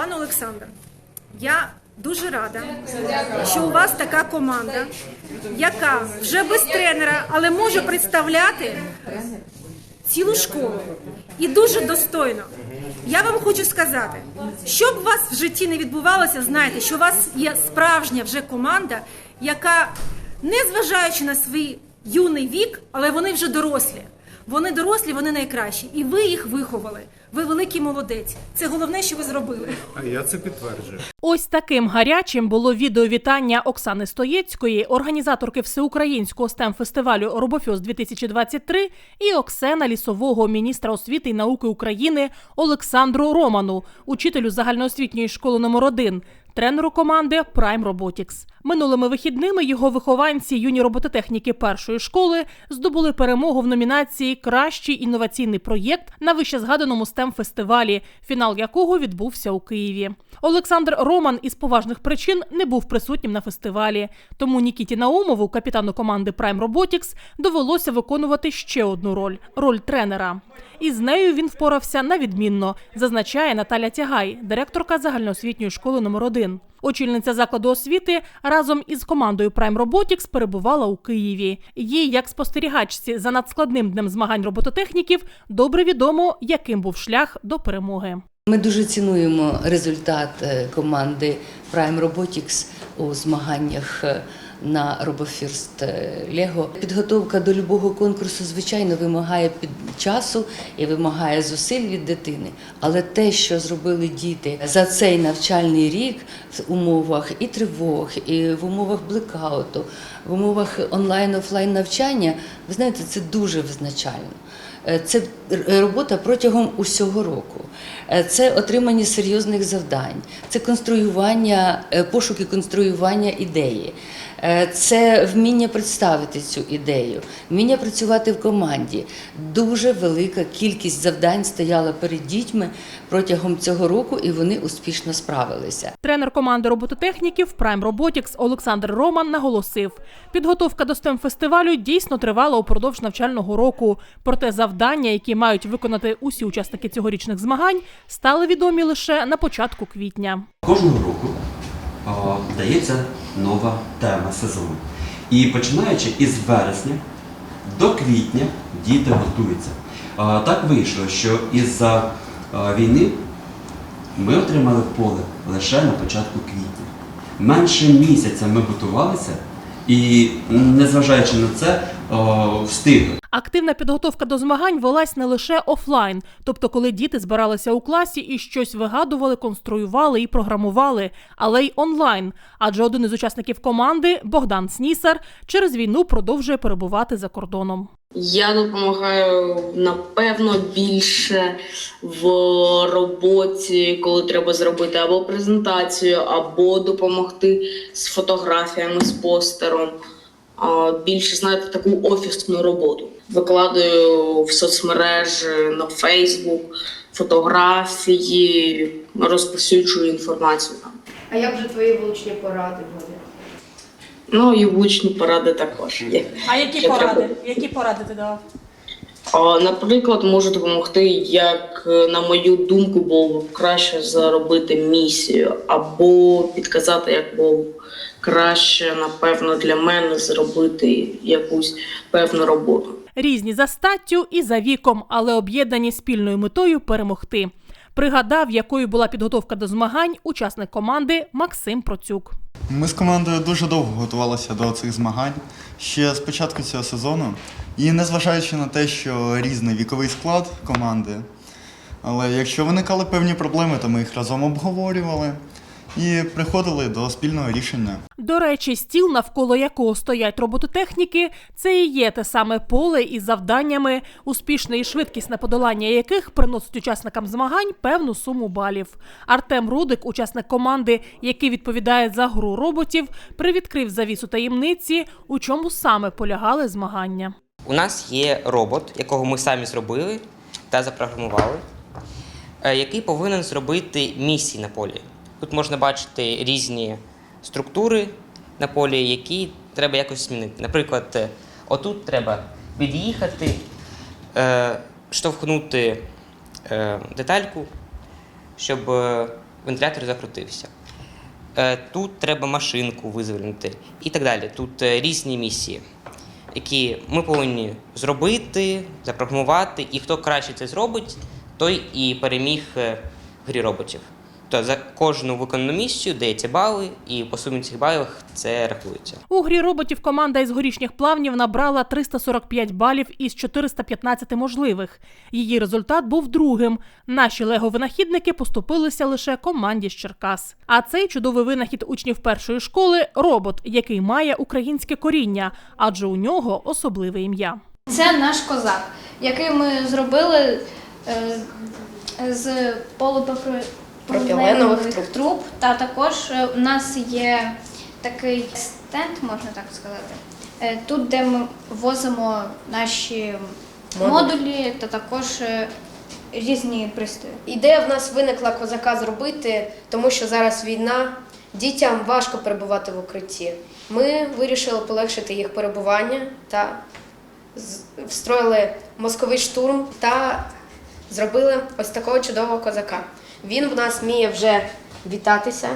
Пане Олександр, я дуже рада, що у вас така команда, яка вже без тренера, але може представляти цілу школу. І дуже достойно. Я вам хочу сказати, що б у вас в житті не відбувалося, знайте, що у вас є справжня вже команда, яка, незважаючи на свій юний вік, але вони вже дорослі. Вони дорослі, вони найкращі. І ви їх виховали. Ви великий молодець. Це головне, що ви зробили. А я це підтверджую. Ось таким гарячим було відеовітання Оксани Стоєцької, організаторки всеукраїнського stem фестивалю Робофьоз 2023 і Оксена Лісового, міністра освіти і науки України Олександру Роману, учителю загальноосвітньої школи номер 1 тренеру команди Prime Robotics. Минулими вихідними його вихованці юні робототехніки першої школи здобули перемогу в номінації Кращий інноваційний проєкт на вищезгаданому stem фестивалі, фінал якого відбувся у Києві. Олександр Роман із поважних причин не був присутнім на фестивалі, тому Нікіті Наумову, капітану команди Prime Robotics, довелося виконувати ще одну роль роль тренера. І з нею він впорався на відмінно, зазначає Наталя Тягай, директорка загальноосвітньої школи номер 1 Очільниця закладу освіти разом із командою Prime Robotics перебувала у Києві. Їй, як спостерігачці за надскладним днем змагань робототехніків, добре відомо, яким був шлях до перемоги. Ми дуже цінуємо результат е, команди Prime Robotics у змаганнях е, на RoboFirst е, Lego. Підготовка до любого конкурсу, звичайно, вимагає під часу і вимагає зусиль від дитини. Але те, що зробили діти за цей навчальний рік в умовах і тривог, і в умовах блекауту, в умовах онлайн-офлайн навчання, ви знаєте, це дуже визначально. Е, Це робота протягом усього року. Е, Це отримання серйозних завдань, це конструювання, пошуки конструювання ідеї, це вміння представити цю ідею, вміння працювати в команді. Дуже велика кількість завдань стояла перед дітьми протягом цього року, і вони успішно справилися. Тренер команди робототехніків Prime Robotics Олександр Роман наголосив, підготовка до stem фестивалю дійсно тривала упродовж навчального року. Проте завдання, які мають виконати усі учасники цьогорічних змагань, стали відомі лише на початку квітня. Кожного року дається нова тема сезону. І починаючи із вересня до квітня діти готуються. Так вийшло, що із-за війни ми отримали поле лише на початку квітня. Менше місяця ми готувалися і, незважаючи на це, встигли. Активна підготовка до змагань велась не лише офлайн, тобто коли діти збиралися у класі і щось вигадували, конструювали і програмували, але й онлайн. Адже один із учасників команди Богдан Снісар через війну продовжує перебувати за кордоном. Я допомагаю напевно більше в роботі, коли треба зробити або презентацію, або допомогти з фотографіями, з постером. А, Більше знаєте таку офісну роботу. Викладаю в соцмережі на Facebook фотографії, розповсюджую інформацію там. А як же твої влучні поради будуть? Ну і влучні поради також є. А які Ще поради? треба- Які поради ти давав? Наприклад, можу допомогти, як на мою думку, було б краще заробити місію, або підказати, як було б краще, напевно, для мене зробити якусь певну роботу. Різні за статтю і за віком, але об'єднані спільною метою перемогти. Пригадав, якою була підготовка до змагань учасник команди Максим Процюк. Ми з командою дуже довго готувалися до цих змагань ще з початку цього сезону. І незважаючи на те, що різний віковий склад команди, але якщо виникали певні проблеми, то ми їх разом обговорювали і приходили до спільного рішення. До речі, стіл, навколо якого стоять робототехніки, це і є те саме поле із завданнями, успішне і швидкісне подолання яких приносить учасникам змагань певну суму балів. Артем Рудик, учасник команди, який відповідає за гру роботів, привідкрив завісу таємниці, у чому саме полягали змагання. У нас є робот, якого ми самі зробили та запрограмували, е, який повинен зробити місії на полі. Тут можна бачити різні структури на полі, які треба якось змінити. Наприклад, е, отут треба під'їхати, е, штовхнути е, детальку, щоб вентилятор закрутився. Тут треба машинку визвольнити і так далі. Тут різні місії, які ми повинні зробити, запрограмувати, і хто краще це зробить, той і переміг в грі роботів. Тобто за кожну виконану місію дається бали, і по сумі цих балів це рахується. У грі роботів команда із горішніх плавнів набрала 345 балів із 415 можливих. Її результат був другим. Наші лего-винахідники поступилися лише команді з Черкас. А цей чудовий винахід учнів першої школи робот, який має українське коріння, адже у нього особливе ім'я. Це наш козак, який ми зробили е, з полупропіленових труб. Та також е, у нас є такий стенд, можна так сказати. е, Тут, де ми возимо наші модулі та також е, різні пристрої. Ідея в нас виникла козака зробити, тому що зараз війна, дітям важко перебувати в укритті. Ми вирішили полегшити їх перебування та встроїли мозковий штурм та зробили ось такого чудового козака. Він в нас вміє вже вітатися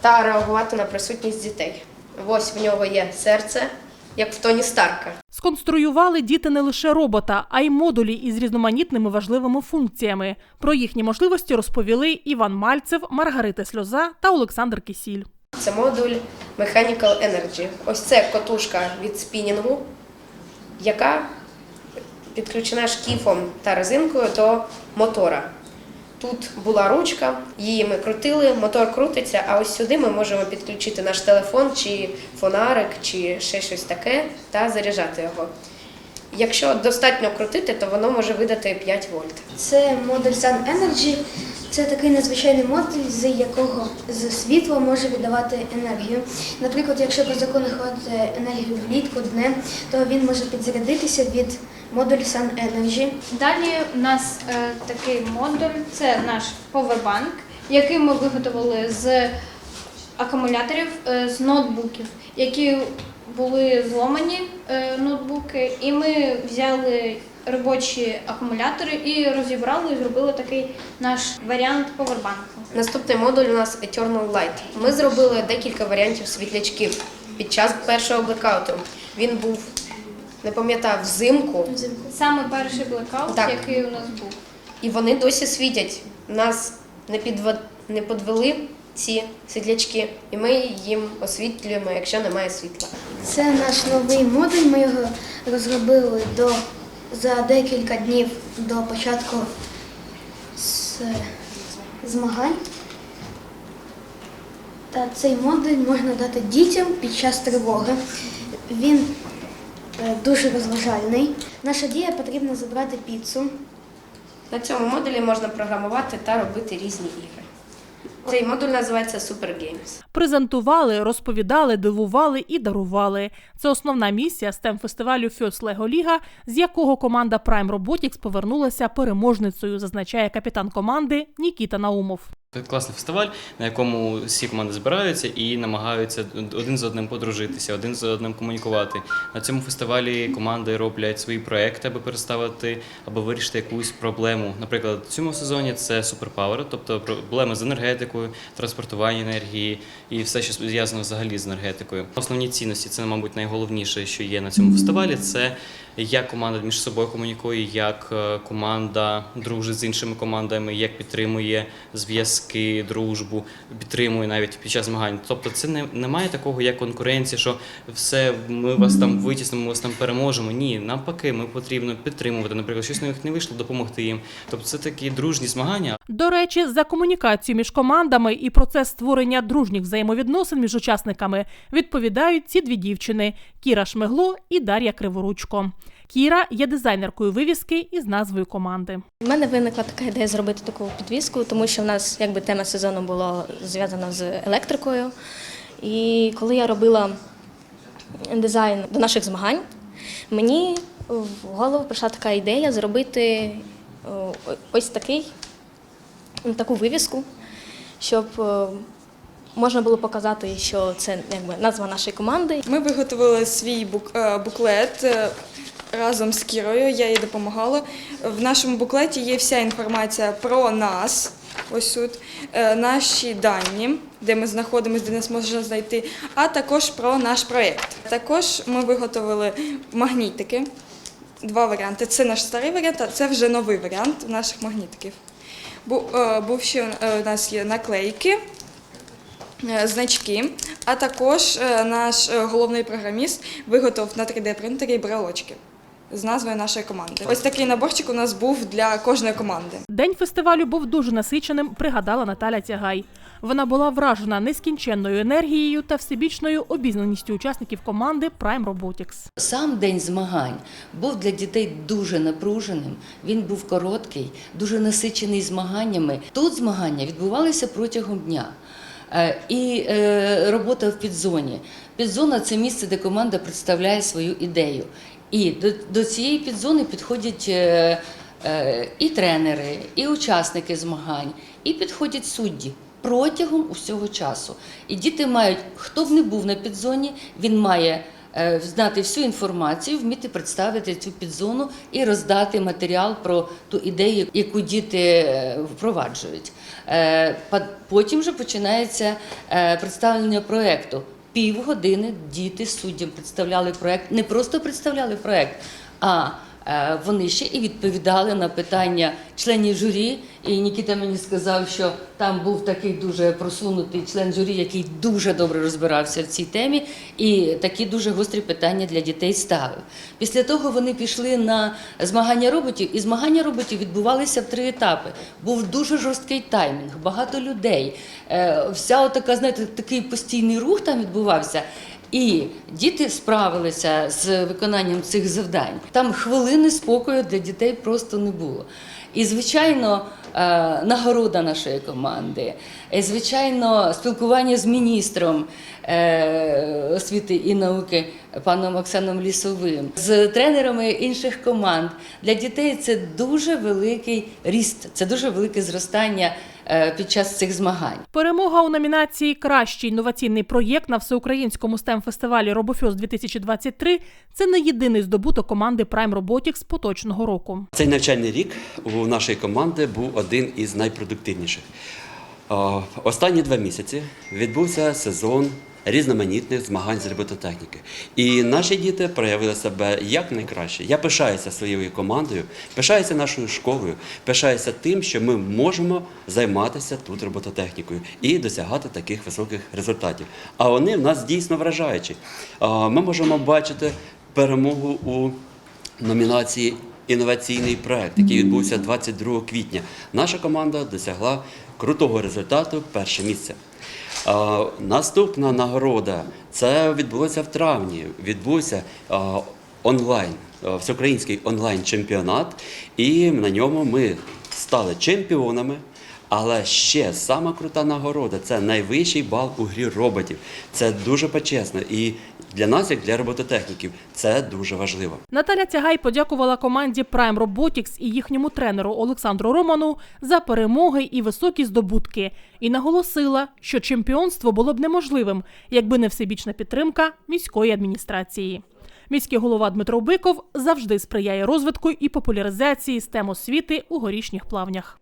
та реагувати на присутність дітей. Ось в нього є серце, як в Тоні Старка. Сконструювали діти не лише робота, а й модулі із різноманітними важливими функціями. Про їхні можливості розповіли Іван Мальцев, Маргарита Сльоза та Олександр Кисіль. Це модуль Mechanical Energy. Ось це котушка від спінінгу, яка підключена шкіфом та резинкою до мотора. Тут була ручка, її ми крутили, мотор крутиться, а ось сюди ми можемо підключити наш телефон чи фонарик, чи ще щось таке та заряджати його. Якщо достатньо крутити, то воно може видати 5 вольт. Це модуль Sun Energy. Це такий надзвичайний модуль, з якого з світло може віддавати енергію. Наприклад, якщо козаку не хватить енергію влітку днем, то він може підзарядитися від модулю Sun Energy. Далі у нас е, такий модуль, це наш повербанк, який ми виготовили з акумуляторів е, з ноутбуків, які були зломані е, ноутбуки, і ми взяли робочі акумулятори і розібрали і зробили такий наш варіант повербанку. Наступний модуль у нас Eternal Light. Ми зробили декілька варіантів світлячків під час першого блекауту. Він був, не пам'ятаю, взимку, Саме перший блекаут, Так. який у нас був. і вони досі світять. Нас не, підва... не подвели ці світлячки, і ми їм освітлюємо, якщо немає світла. Це наш новий модуль. Ми його розробили до, за декілька днів до початку з, змагань. Та цей модуль можна дати дітям під час тривоги. Він дуже розважальний. Наша дія потрібно забрати піцу. На цьому модулі можна програмувати та робити різні ігри. Цей модуль називається Super Games. Презентували, розповідали, дивували і дарували. Це основна місія stem фестивалю First Lego Liga, з якого команда Prime Robotics повернулася переможницею, зазначає капітан команди Нікіта Наумов. Це класний фестиваль, на якому всі команди збираються і намагаються один з одним подружитися, один з одним комунікувати. На цьому фестивалі команди роблять свої проекти, аби переставити або вирішити якусь проблему. Наприклад, в цьому сезоні це суперпавер, тобто проблеми з енергетикою, транспортування енергії і все, що зв'язано взагалі з енергетикою. Основні цінності це, мабуть, найголовніше, що є на цьому фестивалі. Це як команда між собою комунікує, як е, команда дружить з іншими командами, як підтримує зв'язки, дружбу, підтримує навіть під час змагань. Тобто, це не немає такого, як конкуренція, що все ми вас там витіснимо, ми вас там переможемо. Ні, навпаки, ми потрібно підтримувати. Наприклад, щось на них не вийшло, допомогти їм. Тобто, це такі дружні змагання. До речі, за комунікацію між командами і процес створення дружніх взаємовідносин між учасниками відповідають ці дві дівчини Кіра Шмегло і Дар'я Криворучко. Кіра є дизайнеркою вивіски із назвою команди. У мене виникла така ідея зробити таку підвіску, тому що в нас якби тема сезону була зв'язана з електрикою. І коли я робила дизайн до наших змагань, мені в голову прийшла така ідея зробити ось такий, таку вивіску, щоб е, можна було показати, що це якби назва нашої команди. Ми виготовили свій бук- е, е, разом з Кірою, я їй допомагала. В нашому буклеті є вся інформація про нас. Ось тут наші дані, де ми знаходимося, де нас можна знайти, а також про наш проєкт. Також ми виготовили магнітики, два варіанти. Це наш старий варіант, а це вже новий варіант наших магнітиків. Бу- е, Був ще е, у нас є наклейки, е, значки, а також наш головний програміст виготовив на 3D-принтері брелочки з назвою нашої команди. Ось такий наборчик у нас був для кожної команди. День фестивалю був дуже насиченим, пригадала Наталя Тягай. Вона була вражена нескінченною енергією та всебічною обізнаністю учасників команди Prime Robotics. Сам день змагань був для дітей дуже напруженим. Він був короткий, дуже насичений змаганнями. Тут змагання відбувалися протягом дня. Е, І е, робота в підзоні. Підзона це місце, де команда представляє свою ідею. І до, цієї підзони підходять е, і тренери, і учасники змагань, і підходять судді протягом усього часу. І діти мають, хто б не був на підзоні, він має е, знати всю інформацію, вміти представити цю підзону і роздати матеріал про ту ідею, яку діти е, впроваджують. Е, Потім вже починається представлення проєкту. Півгодини діти суддям представляли проєкт, не просто представляли проєкт, а вони ще і відповідали на питання членів журі. І Нікіта мені сказав, що там був такий дуже просунутий член журі, який дуже добре розбирався в цій темі, і такі дуже гострі питання для дітей ставив. Після того вони пішли на змагання роботів, і змагання роботів відбувалися в три етапи. Був дуже жорсткий таймінг, багато людей. Е, Вся отака, знаєте, такий постійний рух там відбувався. І діти справилися з виконанням цих завдань. Там хвилини спокою для дітей просто не було. І, звичайно, е, нагорода нашої команди, і, звичайно, спілкування з міністром е, освіти і науки паном Оксаном Лісовим, з тренерами інших команд. Для дітей це дуже великий ріст, це дуже велике зростання під час цих змагань. Перемога у номінації Кращий інноваційний проєкт на всеукраїнському стем фестивалі RoboFest 2023 – це не єдиний здобуток команди Prime Robotics поточного року. Цей навчальний рік у нашої команди був один із найпродуктивніших. Е, Останні два місяці відбувся сезон різноманітних змагань з робототехніки. І наші діти проявили себе як найкраще. Я пишаюся своєю командою, пишаюся нашою школою, пишаюся тим, що ми можемо займатися тут робототехнікою і досягати таких високих результатів. А вони в нас дійсно вражаючі. Ми можемо бачити перемогу у номінації Інноваційний проект, який відбувся 22 квітня. Наша команда досягла крутого результату перше місце. Наступна нагорода це відбулося в травні. Відбувся онлайн, всеукраїнський онлайн-чемпіонат, і на ньому ми стали чемпіонами. Але ще сама крута нагорода це найвищий бал у грі роботів. Це дуже почесно. І для нас, як для робототехніків, це дуже важливо. Наталя Тягай подякувала команді Prime Robotics і їхньому тренеру Олександру Роману за перемоги і високі здобутки, і наголосила, що чемпіонство було б неможливим, якби не всебічна підтримка міської адміністрації. Міський голова Дмитро Биков завжди сприяє розвитку і популяризації STEM освіти у горішніх плавнях.